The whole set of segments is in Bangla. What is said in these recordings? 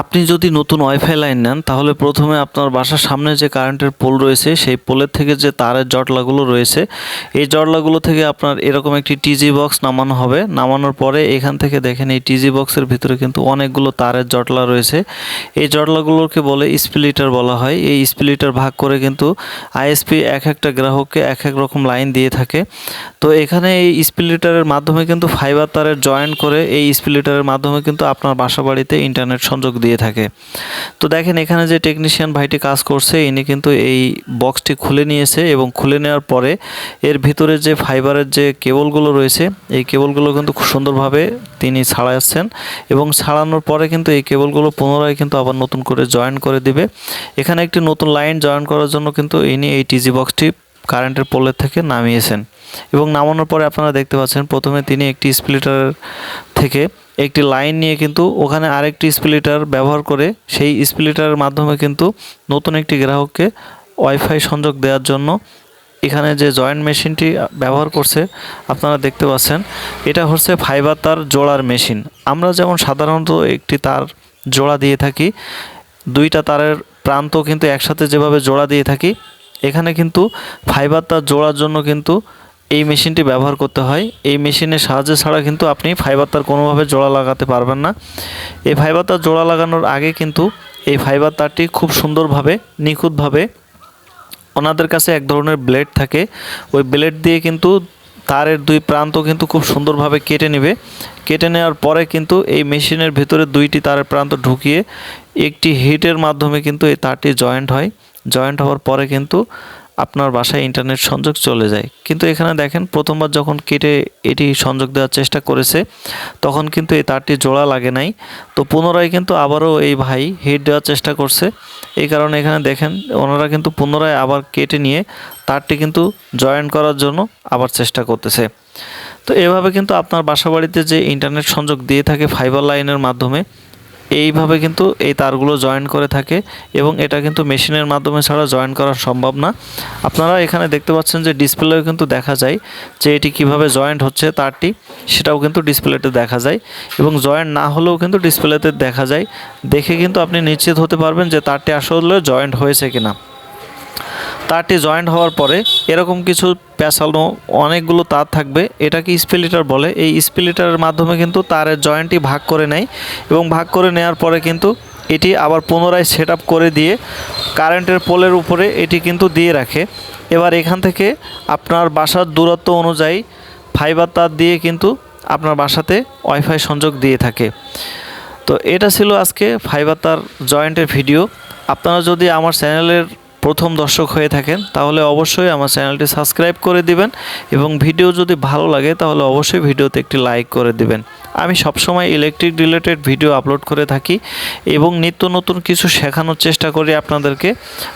আপনি যদি নতুন ওয়াইফাই লাইন নেন, তাহলে প্রথমে আপনার বাসার সামনে যে কারেন্টের পোল রয়েছে, সেই পোলের থেকে যে তারের জটলাগুলো রয়েছে, এই জটলাগুলো থেকে আপনার এরকম একটি টিজি বক্স নামানো হবে। নামানোর পরে এখান থেকে দেখেন এই টিজি বক্সের ভিতরে কিন্তু অনেকগুলো তারের জটলা রয়েছে। এই জটলাগুলোকে বলে স্প্লিটার বলা হয়। এই স্প্লিটার ভাগ করে কিন্তু আইএসপি এক একটা গ্রাহককে এক এক রকম লাইন দিয়ে থাকে। তো এখানে এই স্প্লিটারের মাধ্যমে কিন্তু ফাইবার তারের জয়েন করে এই স্প্লিটারের মাধ্যমে কিন্তু আপনার বাসা বাড়িতে ইন্টারনেট সংযোগ দিয়ে থাকে। তো দেখেন, এখানে যে টেকনিশিয়ান ভাইটি কাজ করছে, ইনি কিন্তু এই বক্সটি খুলে নিয়েছে এবং খুলে নেওয়ার পরে এর ভিতরে যে ফাইবারের যে কেবলগুলো রয়েছে, এই কেবলগুলো কিন্তু খুব সুন্দরভাবে তিনি ছাড়াচ্ছেন এবং ছাড়ানোর পরে কিন্তু এই কেবলগুলো পুনরায় কিন্তু আবার নতুন করে জয়েন করে দিবে। এখানে একটি নতুন লাইন জয়েন করার জন্য কিন্তু ইনি এই টিজি বক্সটি কারেন্টের পোলের থেকে নামিয়েছেন। এবং নামানোর পরে আপনারা দেখতে পাচ্ছেন, প্রথমে তিনি একটি স্প্লিটার থেকে একটি লাইন নিয়ে কিন্তু ওখানে আরেকটি স্প্লিটার ব্যবহার করে সেই স্প্লিটারের মাধ্যমে কিন্তু নতুন একটি গ্রাহককে ওয়াইফাই সংযোগ দেওয়ার জন্য এখানে যে জয়েন্ট মেশিনটি ব্যবহার করছে, আপনারা দেখতে পাচ্ছেন, এটা হচ্ছে ফাইবার তার জোড়ার মেশিন। আমরা যেমন সাধারণত একটি তার জোড়া দিয়ে থাকি, দুইটা তারের প্রান্ত কিন্তু একসাথে যেভাবে জোড়া দিয়ে থাকি, এখানে কিন্তু ফাইবার তার জোড়ার জন্য কিন্তু এই মেশিনটি ব্যবহার করতে হয়। এই মেশিনের সাহায্যে ছাড়া কিন্তু আপনি ফাইবার তার কোনোভাবে জোড়া লাগাতে পারবেন না। এই ফাইবার তার জোড়া লাগানোর আগে কিন্তু এই ফাইবার তারটি খুব সুন্দরভাবে, নিখুঁতভাবে ওনাদের কাছে এক ধরনের ব্লেড থাকে। ওই ব্লেড দিয়ে কিন্তু তারের দুই প্রান্ত কিন্তু খুব সুন্দরভাবে কেটে নেবে। কেটে নেওয়ার পরে কিন্তু এই মেশিনের ভিতরে দুইটি তারের প্রান্ত ঢুকিয়ে একটি হিটের মাধ্যমে কিন্তু এই তারটি জয়েন্ট হয়। জয়েন্ট হওয়ার পরে কিন্তু আপনার বাসায় ইন্টারনেট সংযোগ চলে যায়। কিন্তু এখানে দেখেন, প্রথমবার যখন কেটে এটি সংযোগ দেওয়ার চেষ্টা করেছে, তখন কিন্তু এই তারটি জোড়া লাগে নাই। তো পুনরায় কিন্তু আবারও এই ভাই হিট দেওয়ার চেষ্টা করছে। এই কারণে এখানে দেখেন, ওনারা কিন্তু পুনরায় আবার কেটে নিয়ে তারটি কিন্তু জয়েন করার জন্য আবার চেষ্টা করতেছে। তো এভাবে কিন্তু আপনার বাসাবাড়িতে যে ইন্টারনেট সংযোগ দিয়ে থাকে ফাইবার লাইনের মাধ্যমে এইভাবে কিন্তু এই তারগুলো জয়েন করে থাকে এবং এটা কিন্তু মেশিনের মাধ্যমে ছাড়া জয়েন করা সম্ভব না। আপনারা এখানে দেখতে পাচ্ছেন যে ডিসপ্লেও কিন্তু দেখা যায় যে এটি কীভাবে জয়েন্ট হচ্ছে তারটি, সেটাও কিন্তু ডিসপ্লেতে দেখা যায় এবং জয়েন্ট না হলেও কিন্তু ডিসপ্লেতে দেখা যায়। দেখে কিন্তু আপনি নিশ্চিত হতে পারবেন যে তারটি আসলে জয়েন্ট হয়েছে কিনা। তারটি জয়েন্ট হওয়ার পরে এরকম কিছু পেঁচানো অনেকগুলো তার থাকবে। এটাকে স্পিলিটার বলে। এই স্পিলিটারের মাধ্যমে কিন্তু তারের জয়েন্টটি ভাগ করে নেয় এবং ভাগ করে নেওয়ার পরে কিন্তু এটি আবার পুনরায় সেট করে দিয়ে কারেন্টের পোলের উপরে এটি কিন্তু দিয়ে রাখে। এবার এখান থেকে আপনার বাসার দূরত্ব অনুযায়ী ফাইবার তার দিয়ে কিন্তু আপনার বাসাতে ওয়াইফাই সংযোগ দিয়ে থাকে। তো এটা ছিল আজকে ফাইবার তার জয়েন্টের ভিডিও আপনারা যদি আমার চ্যানেলের প্রথম দর্শক হয়ে থাকেন, তাহলে অবশ্যই আমার চ্যানেলটি সাবস্ক্রাইব করে দিবেন এবং ভিডিও যদি ভালো লাগে, তাহলে অবশ্যই ভিডিওতে একটি লাইক করে দিবেন। আমি সবসময় ইলেকট্রিক রিলেটেড ভিডিও আপলোড করে থাকি এবং নিত্য নতুন কিছু শেখানোর চেষ্টা করি আপনাদেরকে।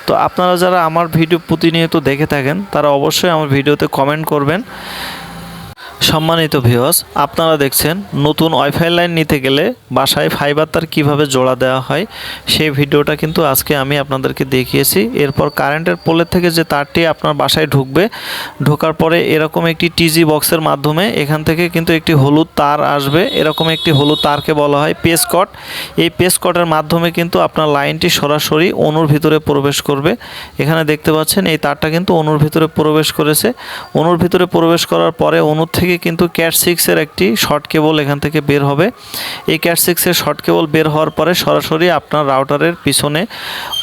তো আপনারা যারা আমার ভিডিও প্রতিনিয়ত দেখে থাকেন, তারা অবশ্যই আমার ভিডিওতে কমেন্ট করবেন। সম্মানিত ভিউয়ার্স আপনারা দেখছেন নতুন ওয়াইফাই লাইন নিতে গেলে বাসায় ফাইবার তার কীভাবে জোড়া দেওয়া হয়, সেই ভিডিওটা কিন্তু আজকে আমি আপনাদেরকে দেখিয়েছি। এরপর কারেন্টের পোলের থেকে যে তারটি আপনার বাসায় ঢুকবে, ঢোকার পরে এরকম একটি টিজি বক্সের মাধ্যমে এখান থেকে কিন্তু একটি হলুদ তার আসবে। এরকম একটি হলুদ তারকে বলা হয় পেস কট এই পেস কটের মাধ্যমে কিন্তু আপনার লাইনটি সরাসরি অনুর ভিতরে প্রবেশ করবে। এখানে দেখতে পাচ্ছেন এই তারটা কিন্তু অনুর ভিতরে প্রবেশ করেছে। অনুর ভিতরে প্রবেশ করার পরে অনুর থেকে কিন্তু ক্যাট সিক্সের একটি শর্ট কেবল এখান থেকে বের হবে। এই ক্যাট সিক্সের শর্ট কেবল বের হওয়ার পরে সরাসরি আপনার রাউটারের পিছনে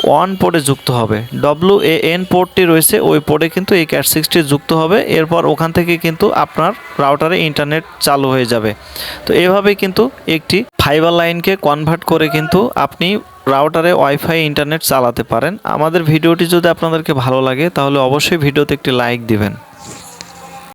ওয়ান পোর্টে যুক্ত হবে। ডব্লিউ এ এন পোর্টটি রয়েছে, ওই পোর্টে কিন্তু এই ক্যাট সিক্সটি যুক্ত হবে। এরপর ওখান থেকে কিন্তু আপনার রাউটারে ইন্টারনেট চালু হয়ে যাবে। তো এভাবে কিন্তু একটি ফাইবার লাইনকে কনভার্ট করে কিন্তু আপনি রাউটারে ওয়াইফাই ইন্টারনেট চালাতে পারেন। আমাদের ভিডিওটি যদি আপনাদেরকে ভালো লাগে, তাহলে অবশ্যই ভিডিওতে একটি লাইক দিবেন।